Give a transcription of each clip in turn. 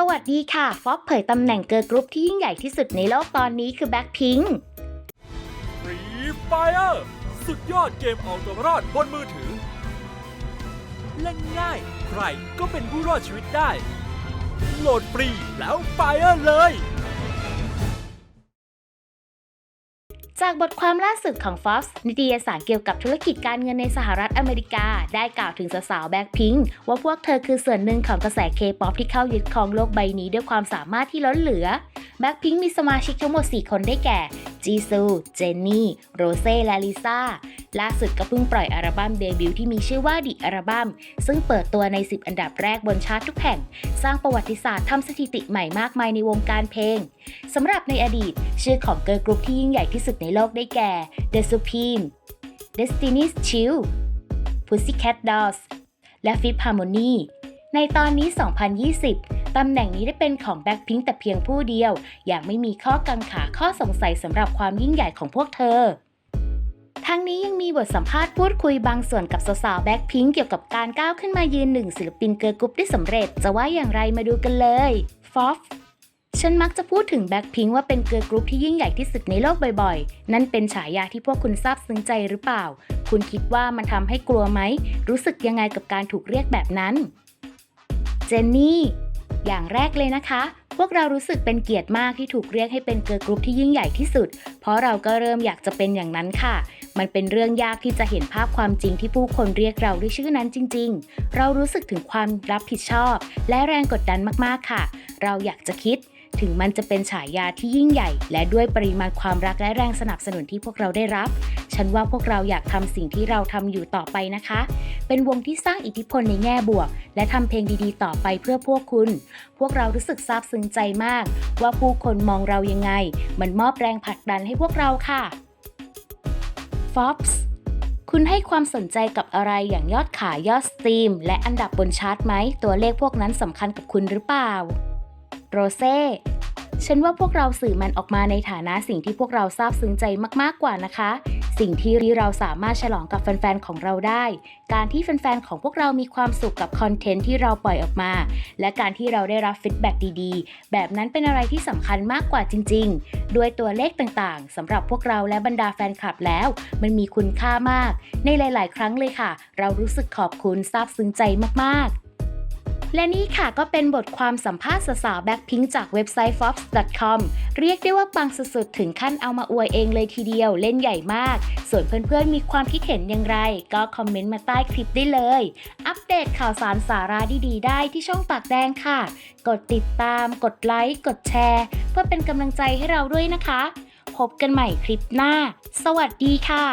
สวัสดีค่ะฟ็อกเผยตำแหน่งเกิร์ลกรุ๊ปที่ยิ่งใหญ่ที่สุดในโลกตอนนี้คือแบ็คพิงฟรีไฟเออร์สุดยอดเกมเอาตัวรอดบนมือถือ เล่นง่าย ใครก็เป็นผู้รอดชีวิตได้ โหลดฟรีแล้วไฟเออร์เลย จากบทความล่าสุดของ Forbes นิตยสารเกี่ยวกับธุรกิจการเงินในสหรัฐอเมริกา ได้กล่าวถึงสาวๆแบ็คพิงว่าพวกเธอคือส่วนหนึ่งของกระแสเคป๊อปที่เข้ายึดครองโลกใบนี้ด้วยความสามารถที่ล้นเหลือแบ็คพิงมีสมาชิกทั้งหมด 4 คนได้แก่จีซู เจนนี่ โรเซ่ และลิซ่า ล่าสุดก็เพิ่งปล่อยอัลบั้มเดบิวต์ที่มีชื่อว่าดิอัลบั้มซึ่งเปิดตัวใน 10 อันดับแรกบนชาร์ตทุกแห่ง สร้างประวัติศาสตร์ทำสถิติใหม่มากมายในวงการเพลงสำหรับในอดีต ชื่อของเกิร์ลกรุ๊ปที่ยิ่งใหญ่ที่สุดในโลกได้แก่ The Supreme Destiny's Child Pussycat Dolls และ Fifth Harmony ในตอนนี้ 2020 ตำแหน่งนี้ได้เป็นของ Blackpink แต่เพียงผู้เดียว อย่างไม่มีข้อกังขาข้อสงสัยสำหรับความยิ่งใหญ่ของพวกเธอ ทั้งนี้ยังมีบทสัมภาษณ์พูดคุยบางส่วนกับสาวๆแบ็คพิงเกี่ยวกับการก้าวขึ้นมายืนหนึ่งศิลปินเกิร์ลกรุ๊ปได้สำเร็จ จะว่าอย่างไรมาดูกันเลยฟอฟฉันมักจะพูดถึงแบ็คพิงว่าเป็นเกิร์ลกรุ๊ปที่ยิ่งใหญ่ที่สุดในโลกบ่อยๆ นั่นเป็นฉายาที่พวกคุณซาบซึ้งใจหรือเปล่า คุณคิดว่ามันทำให้กลัวไหม รู้สึกยังไงกับการถูกเรียกแบบนั้น เจนนี่ อย่างแรกเลยนะคะ พวกเรารู้สึกเป็นเกียรติมากที่ถูกเรียกให้เป็นเกิร์ลกรุ๊ปที่ยิ่งใหญ่ที่สุด เพราะเราก็เริ่มอยากจะเป็นอย่างนั้นค่ะ มันเป็นเรื่องยากที่จะเห็นภาพความจริงที่ผู้คนเรียกเราด้วยชื่อนั้นจริง ๆ เรารู้สึกถึงความรับผิดชอบ และแรงกดดันมากๆค่ะ เราอยากจะคิดถึงมันจะเป็นฉายาที่ยิ่งใหญ่ และด้วยปริมาณความรักและแรงสนับสนุนที่พวกเราได้รับ ฉันว่าพวกเราอยากทำสิ่งที่เราทำอยู่ต่อไปนะคะ เป็นวงที่สร้างอิทธิพลในแง่บวก และทำเพลงดีๆ ต่อไปเพื่อพวกคุณ พวกเรารู้สึกซาบซึ้งใจมาก ว่าผู้คนมองเรายังไง มันมอบแรงผลักดันให้พวกเราค่ะ Forbes คุณให้ความสนใจกับอะไรอย่างยอดขายยอดสตรีม และอันดับบนชาร์ตไหม ตัวเลขพวกนั้นสำคัญกับคุณหรือเปล่า โรเซ่ฉันว่าพวกเราสื่อมันออกมาในฐานะสิ่งที่พวกเราซาบซึ้งใจมากๆกว่านะคะ สิ่งที่เราสามารถฉลองกับแฟนๆของเราได้ การที่แฟนๆของพวกเรามีความสุขกับคอนเทนต์ที่เราปล่อยออกมา และการที่เราได้รับฟีดแบ็กดีๆ แบบนั้นเป็นอะไรที่สำคัญมากกว่าจริง ๆ ด้วยตัวเลขต่างๆสำหรับพวกเราและบรรดาแฟนคลับแล้ว มันมีคุณค่ามาก ในหลาย ๆ ครั้งเลยค่ะ เรารู้สึกขอบคุณซาบซึ้งใจมากๆ และนี่ค่ะก็เป็นบทความสัมภาษณ์สาวแบ็คพิงจากเว็บไซต์ fox.com เรียกได้ว่าปังสุดๆ ถึงขั้นเอามาอวยเองเลยทีเดียวเล่นใหญ่มาก ส่วนเพื่อนๆ มีความคิดเห็นอย่างไร ก็คอมเมนต์มาใต้คลิปได้เลย อัปเดตข่าวสารสาระดีๆ ได้ที่ช่องปากแดงค่ะ กดติดตาม กดไลค์ กดแชร์ เพื่อเป็นกำลังใจให้เราด้วยนะคะ พบกันใหม่คลิปหน้า สวัสดีค่ะ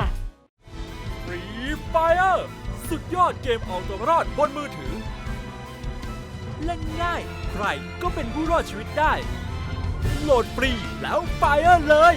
ฟรีไฟเออร์สุดยอดเกมเอาตัวรอดบนมือถือ เล่นง่าย ใครก็เป็นผู้รอดชีวิตได้ โหลดฟรีแล้วไฟเออร์เลย